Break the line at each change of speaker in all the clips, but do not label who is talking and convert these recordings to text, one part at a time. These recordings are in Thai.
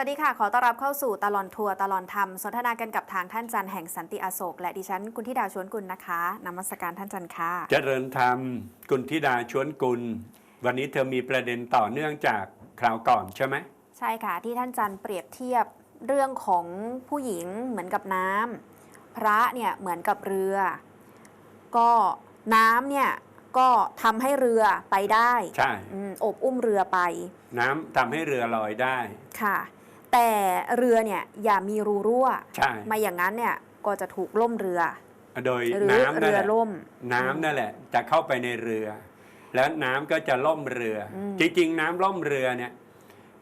สวัสดีค่ะ ขอต้อนรับเข้าสู่ตลอนทัวร์ตลอนธรรม สนทนากันกับทางท่านจันทร์แห่งสันติอโศก และดิฉันคุณธิดาชวนกุลนะคะนมัสการท่านจันทร์ค่ะ
เจริญธรรมกุลธิดาชวนกุล วันนี้เธอมีประเด็นต่อเนื่องจากคราวก่อนใช่ไหม
ใช่ค่ะ ที่ท่านจันทร์เปรียบเทียบเรื่องของผู้หญิงเหมือนกับน้ำพระเนี่ยเหมือนกับเรือ ก็น้ำเนี่ยก็ทำให้เรือไปได้
ใช่
อืมโอบอุ้มเรือไป
น้ำทำให้เรือลอยได้
ค่ะ แต่เรือเนี่ยอย่ามีรูรั่ว
ใช่
ไมาอย่างนั้นเนี่ยก็จะถูกล่มเรือ
โดย
หรือ
น้ำนั่
เรื
น
อ
แหละ
ล่ม
น้ำนั่นแหละ จะเข้าไปในเรือ แล้วน้ำก็จะล่มเรืออ
ม
จริง ๆ น้ำล่มเรือเนี่ย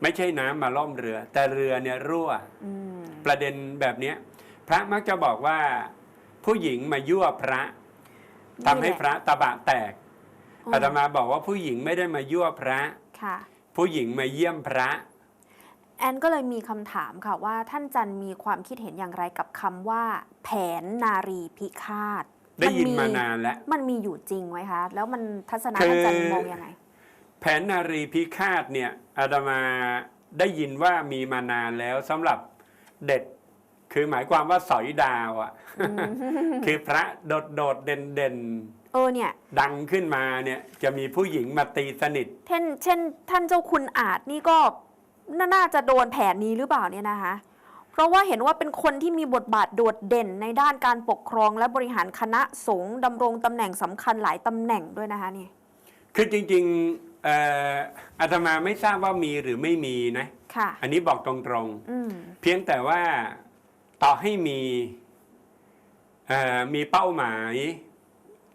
ไม่ใช่น้ำมาล่มเรือ แต่เรือเนี่ยรั่ว
อืม
ประเด็นแบบเนี้ยพระมักจะบอกว่า ผู้หญิงมายั่วพระทำให้พระตะบะแตก
อ๋อ
อาตมาบอกว่าผู้หญิงไม่ได้มายั่วพระ
ค่ะ
ผู้หญิงมาเยี่ยมพระ
แอนก็เลยมีคำถามค่ะว่าท่านจันมีความคิดเห็นอย่างไรกับคำว่า แผนนารีพิฆาต
ได้ยินมานานแล้ว
มันมีอยู่จริงไหมคะ แล้วมันทัศนะ
คือ
ท่านจันมองยังไง
แผนนารีพิฆาตเนี่ยอาตมาได้ยินว่ามีมานานแล้วสำหรับเด็ดคือหมายความว่าสอยดาวอะ่ะคือพระโดดโดดเด่นเด่น
เออเนี่ย
ๆดังขึ้นมาเนี่ยจะมีผู้หญิงมาตีสนิท
เช่นเช่น ท่านเจ้าคุณอาจนี่ก็ น่าน่าจะโดนแผนนี้หรือเปล่าเนี่ยนะคะ เพราะว่าเห็นว่าเป็นคนที่มีบทบาทโดดเด่นในด้านการปกครองและบริหารคณะสงฆ์ดำรงตำแหน่งสำคัญหลายตำแหน่งด้วยนะคะนี่
คือจริงๆเอ่ออาตมาไม่ทราบว่ามีหรือไม่มีนะ
ค่ะ
อันนี้บอกตรง
อืม
ๆเพียงแต่ว่าต่อให้มีเอ่อมีเป้าหมาย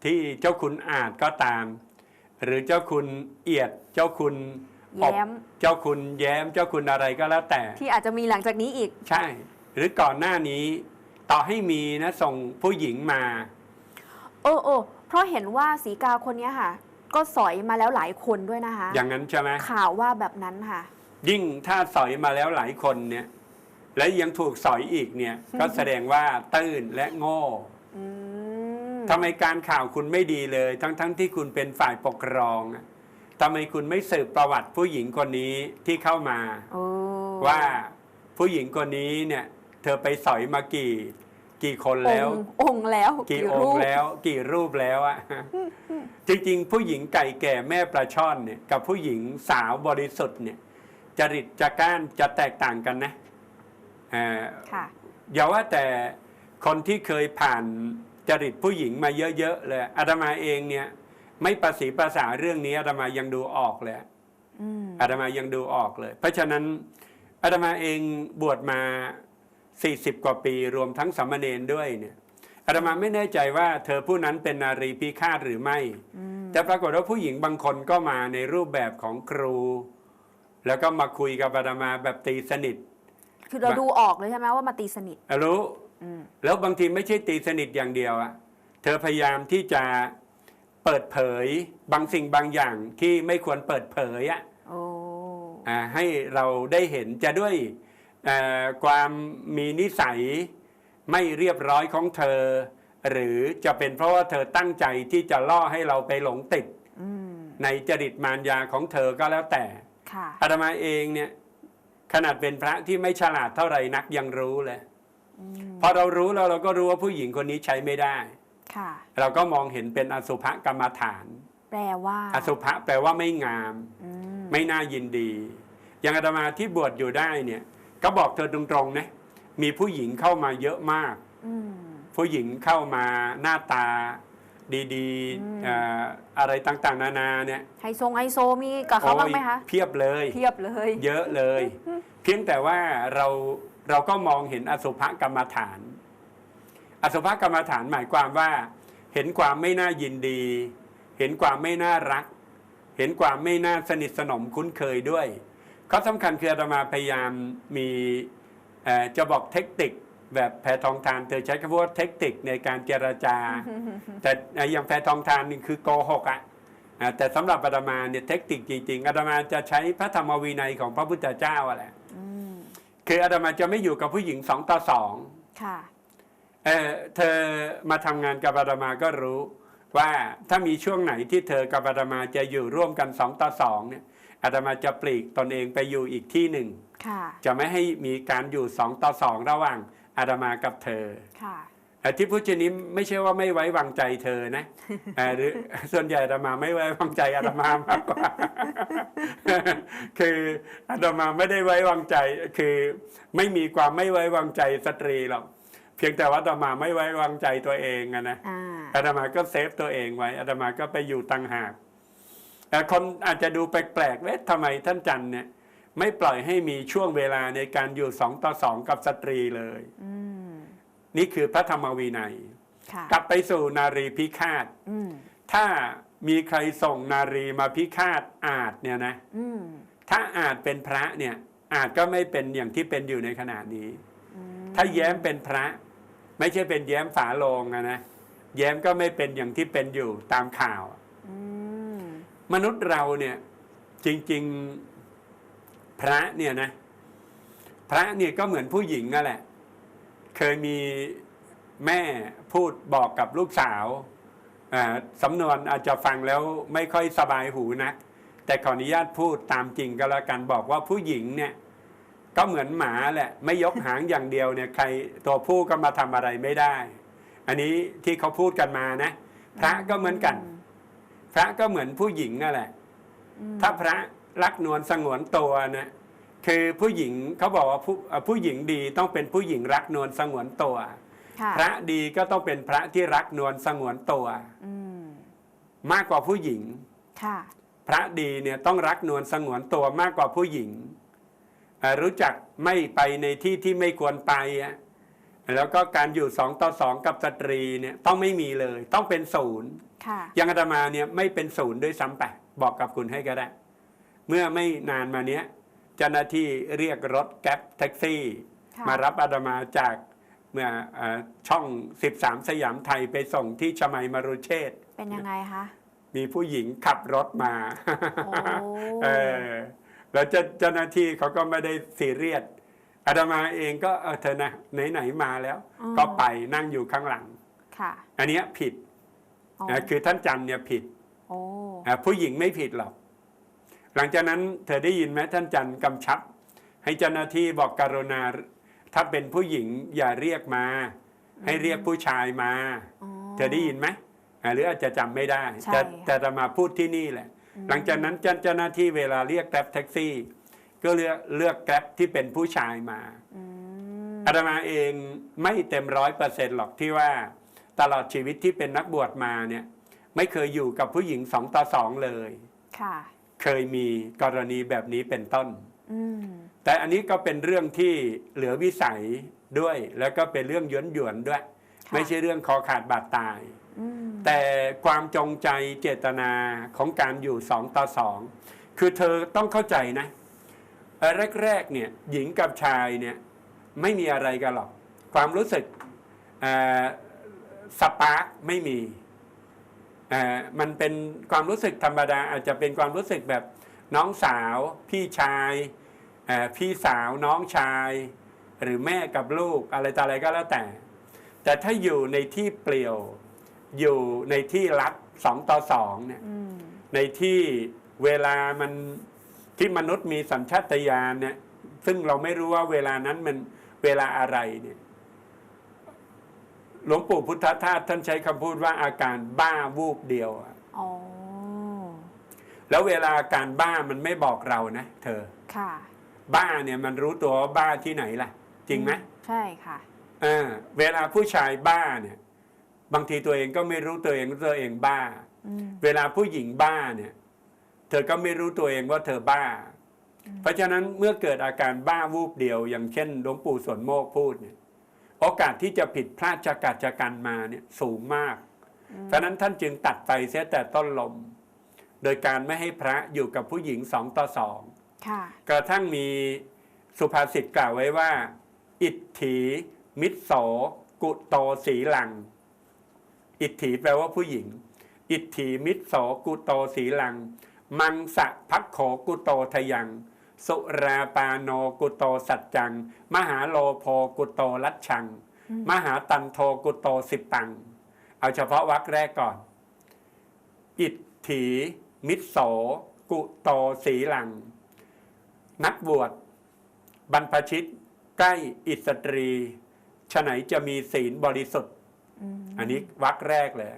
ที่เจ้าคุณอาจก็ตาม หรือเจ้าคุณเอียดเจ้าคุณอบ
แย้ม
เจ้าคุณแย้ม เจ้าคุณอะไรก็แล้วแต่
ที่อาจจะมีหลังจากนี้อีก
ใช่ หรือก่อนหน้านี้ต่อให้มีนะส่งผู้หญิงมา
โอ้โอ้เพราะเห็นว่าสีกาคนเนี้ยค่ะ ก็สอยมาแล้วหลายคนด้วยนะคะ
อย่างนั้นใช่ไหม
ข่าวว่าแบบนั้นค่ะ
ยิ่งถ้าสอยมาแล้วหลายคนเนี่ย และยังถูกสอยอีกเนี่ย ก็แสดงว่าตื้นและโง่
อืม
ทำไมการข่าวคุณไม่ดีเลย ทั้งๆทที่คุณเป็นฝ่ายปกครองอะ ทำไมคุณไม่สืบประวัติผู้หญิงคนนี้ที่เข้ามา
โอ้
ว่าผู้หญิงคนนี้เนี่ยเธอไปสอยมากี่ กี่คนแล้ว
องค์องค์แล้ว
กี่อ
รู
ง
ป
ค์แล้ว กี่รูปแล้วอะ จริงๆ ผู้หญิงไก่แก่แม่ปลาช่อนเนี่ยกับผู้หญิงสาวบริสุทธิ์เนี่ยจริตจะก้านจะแตกต่างกันนะเอ่อ
ค่ะ
อย่าว่าแต่คนที่เคยผ่านจริตผู้หญิงมาเยอะๆเลยอาตมาเองเนี่ย ไม่ประสีภาษาเรื่องนี้อาตมายังดูออกเลย
อืม
อาตมายังดูออกเลย เพราะฉะนั้นอาตมาเองบวชมา 40 กว่าปีรวมทั้งสามเณรด้วยเนี่ยอาตมาไม่แน่ใจว่าเธอผู้นั้นเป็นนารีพิฆาตหรือไม่
อืม
แต่ปรากฏว่าผู้หญิงบางคนก็มาในรูปแบบของครู แล้วก็มาคุยกับอาตมาแบบตีสนิท
คือเราดูออกเลยใช่ไหมว่ามาตีสนิท
อะรู้
อืม
แล้วบางทีไม่ใช่ตีสนิทอย่างเดียวอะเธอพยายามที่จะ เปิดเผยบางสิ่งบางอย่างที่ไม่ควรเปิดเผยอะ
โอ้
อ่าให้เราได้เห็นจะด้วยเอ่อความมีนิสัยไม่เรียบร้อยของเธอ หรือจะเป็นเพราะว่าเธอตั้งใจที่จะล่อให้เราไปหลงติด
อืม
ในจริตมารยาของเธอก็แล้วแต่
ค่ะ
อาตมาเองเนี่ย ขนาดเป็นพระที่ไม่ฉลาดเท่าไหร่นักยังรู้เลย
อืม
พอเรารู้แล้วเราก็รู้ว่าผู้หญิงคนนี้ใช้ไม่ได้
ค่ะ
เราก็มองเห็นเป็นอสุภกรรมฐาน
แปลว่า
อสุภะแปลว่าไม่งาม
อืม
ไม่น่ายินดี อย่างอาตมาที่บวชอยู่ได้เนี่ย ก็บอกเธอตรงๆนะมีผู้หญิงเข้ามาเยอะมาก
อืม
ผู้หญิงเข้ามาหน้าตาดี
อืม
ๆเอ่ออะไรต่างๆ นานาเนี่ย
ไฮโซงไฮโซมีกับเขาบ้างไหมคะ
โอ้ยเพียบเลย
เพียบเลย
เยอะเลย เพียงแต่ว่าเราเราก็มองเห็นอสุภกรรมฐาน อสุภกรรมฐานหมายความว่า เห็นความไม่น่ายินดี เห็นความไม่น่ารัก เห็นความไม่น่าสนิทสนมคุ้นเคยด้วยข้อสำคัญคืออาตมาพยายามมีเอ่อจะบอกเทคนิคแบบแพทองทานเธอใช้คำว่าเทคนิคในการเจรจา แต่อย่างแพทองทานนี่คือโกหกอะอะแต่สำหรับอาตมาเนี่ยเทคนิคจริงๆอาตมาจะใช้พระธรรมวินัยของพระพุทธเจ้าอะแหละ
อืม
คืออาตมาจะไม่อยู่กับผู้หญิงสองต่อสอง
ค่ะ
เออเธอมาทำงานกับอาตมาก็รู้ว่าถ้ามีช่วงไหนที่เธอกับอาตมาจะอยู่ร่วมกันสองต่อสองเนี่ยอาตมาจะปลีกตนเองไปอยู่อีกที่หนึ่ง
ค่ะ
จะไม่ให้มีการอยู่สองต่อสองระหว่างอาตมากับเธอ
ค่ะ
แต่ที่พูดเช่นนี้ไม่ใช่ว่าไม่ไว้วางใจเธอนะเอ่อหรือส่วนใหญ่อาตมาไม่ไว้วางใจอาตมามากกว่าคืออาตมาไม่ได้ไว้วางใจคือไม่มีความไม่ไว้วางใจสตรีหรอก เพียงแต่ว่าอาตมาไม่ไว้วางใจตัวเองอะนะ
อ่า
อาตมาก็เซฟตัวเองไว้อาตมาก็ไปอยู่ต่างหากแต่คนอาจจะดูแปลกๆเว้ทำไมท่านจันเนี่ย ไม่ปล่อยให้มีช่วงเวลาในการอยู่สองต่อสองกับสตรีเลย
อืม
นี่คือพระธรรมวินัย
ค่ะ
กลับไปสู่นารีพิฆาต
อืม
ถ้ามีใครส่งนารีมาพิฆาตอาจเนี่ยนะ
อืม
ถ้าอาจเป็นพระเนี่ยอาจก็ไม่เป็นอย่างที่เป็นอยู่ในขณะนี้
อืม
ถ้าแย้มเป็นพระ ไม่ใช่เป็นแย้มฝาโลงอะนะแย้มก็ไม่เป็นอย่างที่เป็นอยู่ตามข่าว
อืม
มนุษย์เราเนี่ย จริง ๆพระเนี่ยนะ พระเนี่ยก็เหมือนผู้หญิงนั่นแหละ เคยมีแม่พูดบอกกับลูกสาวอ่าสำนวนอาจจะฟังแล้วไม่ค่อยสบายหูนัก แต่ขออนุญาตพูดตามจริงก็แล้วกันบอกว่าผู้หญิงเนี่ย ก็เหมือนหมาแหละ ไม่ยกหางอย่างเดียวเนี่ยใครตัวผู้ก็มาทำอะไรไม่ได้ อันนี้ที่เขาพูดกันมานะ พระก็เหมือนกัน พระก็เหมือนผู้หญิงนั่นแหละ
อืม
ถ้าพระรักนวลสงวนตัวนะคือผู้หญิงเขาบอกว่าผู้เอ่อผู้หญิงดีต้องเป็นผู้หญิงรักนวลสงวนตัว
ค่ะ
พระดีก็ต้องเป็นพระที่รักนวลสงวนตัว
อืม
มากกว่าผู้หญิง
ค่ะ
พระดีเนี่ยต้องรักนวลสงวนตัวมากกว่าผู้หญิงเอ่อ รู้จักไม่ไปในที่ที่ไม่ควรไปอะแล้วก็การอยู่สองต่อสองกับสตรีเนี่ยต้องไม่มีเลย ต้องเป็นศูนย์
ค่ะ
อยังอาตมาเนี่ยไม่เป็นศูนย์ด้วยซ้ำไปบอกกับคุณให้ก็ได้ เมื่อไม่นานมาเนี้ยเจ้าหน้าที่เรียกรถแก๊ปแท็กซี่
ค่ะ
มารับอาตมาจากเมื่อเอ่อช่อง 13 สยามไทยไปส่งที่ชมัยมรุเชษฐ์
เป็นยังไงคะ
มีผู้หญิงขับรถมา
โอ้
เออ แล้วเจ้าเจ้าหน้าที่เขาก็ไม่ได้ซีเรียสอาตมาเองก็เออเธอนะไหนๆมาแล้ว
อืม
ก็ไปนั่งอยู่ข้างหลัง
ค่ะ
อันเนี้ยผิด
อ๋อ
นะคือท่านจันเนี่ยผิด
โอ้
อะผู้หญิงไม่ผิดหรอก หลังจากนั้นเธอได้ยินไหมท่านจันกำชับ ให้เจ้าหน้าที่บอกกรุณา ถ้าเป็นผู้หญิงอย่าเรียกมา ให้เรียกผู้ชายมา
อ๋อ
เธอได้ยินไหมอะหรืออาจจะจำไม่ได้
ใช่
แต่
ค่ะ
แต่จะมาพูดที่นี่แหละ
อืม
หลังจากนั้นเจ้าเจ้าหน้าที่เวลาเรียกแกร็บแท็กซี่ ก็เลือกเลือกแกร็บที่เป็นผู้ชายมา
อืม
อาตมาเองไม่เต็มร้อยเปอร์เซ็นต์หรอกที่ว่า ตลอดชีวิตที่เป็นนักบวชมาเนี่ย ไม่เคยอยู่กับผู้หญิงสองต่อสองเลย
ค่ะ
เคยมีกรณีแบบนี้เป็นต้น
อืม
แต่อันนี้ก็เป็นเรื่องที่เหลือวิสัยด้วย แล้วก็เป็นเรื่องหยวนหยวนๆด้วย
ค่ะ
ไม่ใช่เรื่องคอขาดบาดตาย
อืม
แต่ความจงใจเจตนาของการอยู่สองต่อสองคือเธอต้องเข้าใจนะแรกๆเนี่ยหญิงกับชายเนี่ยไม่มีอะไรกันหรอก ความรู้สึกสปาร์กไม่มีมันเป็นความรู้สึกธรรมดาอาจจะเป็นความรู้สึกแบบน้องสาว พี่ชายพี่สาวน้องชาย หรือแม่กับลูกอะไรต่ออะไรก็แล้วแต่ แต่ถ้าอยู่ในที่เปลี่ยว อยู่ในที่ลับสองต่อสองเนี่ย
อืม
ในที่เวลามันที่มนุษย์มีสัญชาตญาณเนี่ย ซึ่งเราไม่รู้ว่าเวลานั้นมันเวลาอะไรเนี่ยหลวงปู่พุทธทาสท่านใช้คำพูดว่าอาการบ้าวูบเดียวอะ
อ๋อ
แล้วเวลาอาการบ้ามันไม่บอกเรานะเธอ
ค่ะ
บ้าเนี่ยมันรู้ตัวว่าบ้าที่ไหนล่ะ จริงไหม
ใช่ค่ะ
เออเวลาผู้ชายบ้าเนี่ย บางทีตัวเองก็ไม่รู้ตัวเองว่าตัวเองบ้า
อืม
เวลาผู้หญิงบ้าเนี่ย เธอก็ไม่รู้ตัวเองว่าเธอบ้า เพราะฉะนั้นเมื่อเกิดอาการบ้าวูบเดียว อย่างเช่นหลวงปู่สวนโมกพูดเนี่ย โอกาสที่จะผิดพลาดจากกัดจากกันมาเนี่ยสูงมาก เพราะฉะนั้นท่านจึงตัดไฟเสียแต่ต้นลม โดยการไม่ให้พระอยู่กับผู้หญิงสองต่อสอง
ค่ะ
กระทั่งมีสุภาษิตกล่าวไว้ว่า อิทถีมิตรโสกุโตสีลัง อิทถีแปลว่าผู้หญิง อิทถีมิตรโสกุโตสีลัง มังสะพักโขกุโตทยัง สุราปาโนกุโตสัจจัง มหาโลโพกุโตรัชชัง
อืม
มหาตันโทกุโตสิปัง เอาเฉพาะวรรคแรกก่อน อิทถีมิตรโสกกุโตสีหลัง นักบวชบรรพชิตใกล้อิสตรีฉไหนจะมีศีลบริสุทธิ์
อืม
อันนี้วักแรกเลย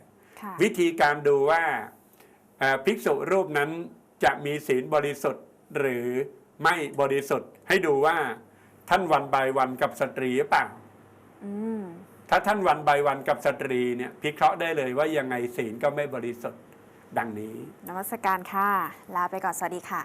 ค่ะ
วิธีการดูว่าเอ่อภิกษุรูปนั้นจะมีศีลบริสุทธิ์หรือไม่บริสุทธิ์ ให้ดูว่าท่านวันบายวันกับสตรีหรือเปล่า
อืม
ถ้าท่านวันบายวันกับสตรีเนี่ยพิเคราะห์ได้เลยว่ายังไงศีลก็ไม่บริสุทธิ์ดังนี้
นมัสการค่ะ ลาไปก่อน สวัสดีค่ะ